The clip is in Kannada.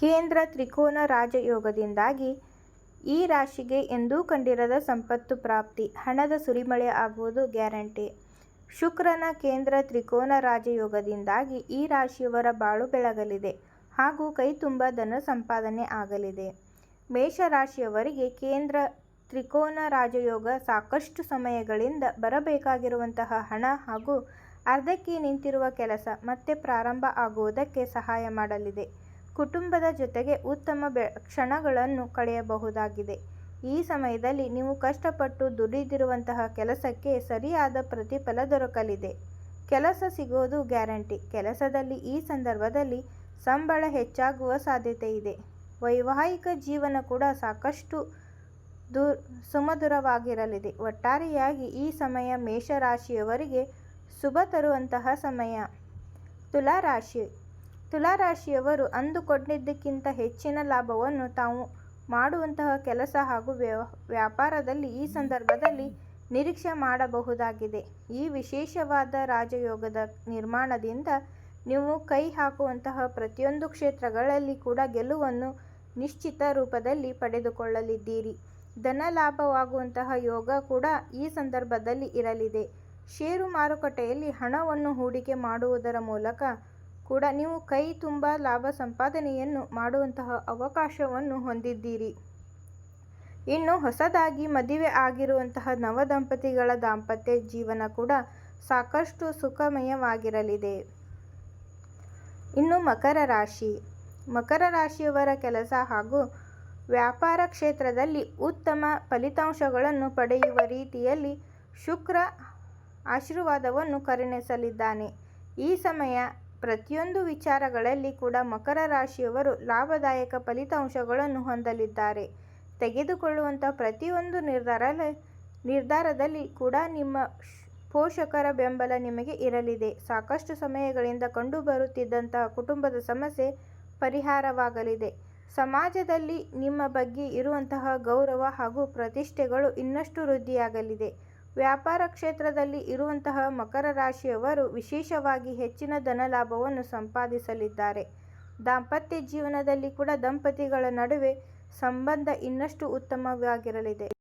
ಕೇಂದ್ರ ತ್ರಿಕೋನ ರಾಜಯೋಗದಿಂದಾಗಿ ಈ ರಾಶಿಗೆ ಎಂದೂ ಕಂಡಿರದ ಸಂಪತ್ತು ಪ್ರಾಪ್ತಿ, ಹಣದ ಸುರಿಮಳೆ ಆಗುವುದು ಗ್ಯಾರಂಟಿ. ಶುಕ್ರನ ಕೇಂದ್ರ ತ್ರಿಕೋನ ರಾಜಯೋಗದಿಂದಾಗಿ ಈ ರಾಶಿಯವರ ಬಾಳು ಬೆಳಗಲಿದೆ ಹಾಗೂ ಕೈತುಂಬಾ ಧನ ಸಂಪಾದನೆ ಆಗಲಿದೆ. ಮೇಷ ರಾಶಿಯವರಿಗೆ ಕೇಂದ್ರ ತ್ರಿಕೋನ ರಾಜಯೋಗ ಸಾಕಷ್ಟು ಸಮಯಗಳಿಂದ ಬರಬೇಕಾಗಿರುವಂತಹ ಹಣ ಹಾಗೂ ಅರ್ಧಕ್ಕೆ ನಿಂತಿರುವ ಕೆಲಸ ಮತ್ತೆ ಪ್ರಾರಂಭ ಆಗುವುದಕ್ಕೆ ಸಹಾಯ ಮಾಡಲಿದೆ. ಕುಟುಂಬದ ಜೊತೆಗೆ ಉತ್ತಮ ಕ್ಷಣಗಳನ್ನು ಕಳೆಯಬಹುದಾಗಿದೆ. ಈ ಸಮಯದಲ್ಲಿ ನೀವು ಕಷ್ಟಪಟ್ಟು ದುಡಿದಿರುವಂತಹ ಕೆಲಸಕ್ಕೆ ಸರಿಯಾದ ಪ್ರತಿಫಲ ದೊರಕಲಿದೆ. ಕೆಲಸ ಸಿಗೋದು ಗ್ಯಾರಂಟಿ. ಕೆಲಸದಲ್ಲಿ ಈ ಸಂದರ್ಭದಲ್ಲಿ ಸಂಬಳ ಹೆಚ್ಚಾಗುವ ಸಾಧ್ಯತೆ ಇದೆ ವೈವಾಹಿಕ ಜೀವನ ಕೂಡ ಸಾಕಷ್ಟು ಸುಮಧುರವಾಗಿರಲಿದೆ. ಒಟ್ಟಾರೆಯಾಗಿ ಈ ಸಮಯ ಮೇಷ ರಾಶಿಯವರಿಗೆ ಶುಭ ತರುವಂತಹ ಸಮಯ. ತುಲಾ ರಾಶಿ: ತುಲಾ ರಾಶಿಯವರು ಅಂದುಕೊಂಡಿದ್ದಕ್ಕಿಂತ ಹೆಚ್ಚಿನ ಲಾಭವನ್ನು ತಾವು ಮಾಡುವಂತಹ ಕೆಲಸ ಹಾಗೂ ವ್ಯಾಪಾರದಲ್ಲಿ ಈ ಸಂದರ್ಭದಲ್ಲಿ ನಿರೀಕ್ಷೆ ಮಾಡಬಹುದಾಗಿದೆ. ಈ ವಿಶೇಷವಾದ ರಾಜಯೋಗದ ನಿರ್ಮಾಣದಿಂದ ನೀವು ಕೈ ಹಾಕುವಂತಹ ಪ್ರತಿಯೊಂದು ಕ್ಷೇತ್ರಗಳಲ್ಲಿ ಕೂಡ ಗೆಲುವನ್ನು ನಿಶ್ಚಿತ ರೂಪದಲ್ಲಿ ಪಡೆದುಕೊಳ್ಳಲಿದ್ದೀರಿ. ಧನ ಲಾಭವಾಗುವಂತಹ ಯೋಗ ಕೂಡ ಈ ಸಂದರ್ಭದಲ್ಲಿ ಇರಲಿದೆ. ಷೇರು ಮಾರುಕಟ್ಟೆಯಲ್ಲಿ ಹಣವನ್ನು ಹೂಡಿಕೆ ಮಾಡುವುದರ ಮೂಲಕ ಕೂಡ ನೀವು ಕೈ ತುಂಬಾ ಲಾಭ ಸಂಪಾದನೆಯನ್ನು ಮಾಡುವಂತಹ ಅವಕಾಶವನ್ನು ಹೊಂದಿದ್ದೀರಿ. ಇನ್ನು ಹೊಸದಾಗಿ ಮದುವೆ ಆಗಿರುವಂತಹ ನವದಂಪತಿಗಳ ದಾಂಪತ್ಯ ಜೀವನ ಕೂಡ ಸಾಕಷ್ಟು ಸುಖಮಯವಾಗಿರಲಿದೆ. ಇನ್ನು ಮಕರ ರಾಶಿ: ಮಕರ ರಾಶಿಯವರ ಕೆಲಸ ಹಾಗೂ ವ್ಯಾಪಾರ ಕ್ಷೇತ್ರದಲ್ಲಿ ಉತ್ತಮ ಫಲಿತಾಂಶಗಳನ್ನು ಪಡೆಯುವ ರೀತಿಯಲ್ಲಿ ಶುಕ್ರ ಆಶೀರ್ವಾದವನ್ನು ಕರುಣಿಸಲಿದ್ದಾನೆ. ಈ ಸಮಯ ಪ್ರತಿಯೊಂದು ವಿಚಾರಗಳಲ್ಲಿ ಕೂಡ ಮಕರ ರಾಶಿಯವರು ಲಾಭದಾಯಕ ಫಲಿತಾಂಶಗಳನ್ನು ಹೊಂದಲಿದ್ದಾರೆ. ತೆಗೆದುಕೊಳ್ಳುವಂಥ ಪ್ರತಿಯೊಂದು ನಿರ್ಧಾರ ನಿರ್ಧಾರದಲ್ಲಿ ಕೂಡ ನಿಮ್ಮ ಪೋಷಕರ ಬೆಂಬಲ ನಿಮಗೆ ಇರಲಿದೆ. ಸಾಕಷ್ಟು ಸಮಯಗಳಿಂದ ಕಂಡುಬರುತ್ತಿದ್ದಂತಹ ಕುಟುಂಬದ ಸಮಸ್ಯೆ ಪರಿಹಾರವಾಗಲಿದೆ. ಸಮಾಜದಲ್ಲಿ ನಿಮ್ಮ ಬಗ್ಗೆ ಇರುವಂತಹ ಗೌರವ ಹಾಗೂ ಪ್ರತಿಷ್ಠೆಗಳು ಇನ್ನಷ್ಟು ವೃದ್ಧಿಯಾಗಲಿದೆ. ವ್ಯಾಪಾರ ಕ್ಷೇತ್ರದಲ್ಲಿ ಇರುವಂತಹ ಮಕರ ರಾಶಿಯವರು ವಿಶೇಷವಾಗಿ ಹೆಚ್ಚಿನ ಧನಲಾಭವನ್ನು ಸಂಪಾದಿಸಲಿದ್ದಾರೆ. ದಾಂಪತ್ಯ ಜೀವನದಲ್ಲಿ ಕೂಡ ದಂಪತಿಗಳ ನಡುವೆ ಸಂಬಂಧ ಇನ್ನಷ್ಟು ಉತ್ತಮವಾಗಿರಲಿದೆ.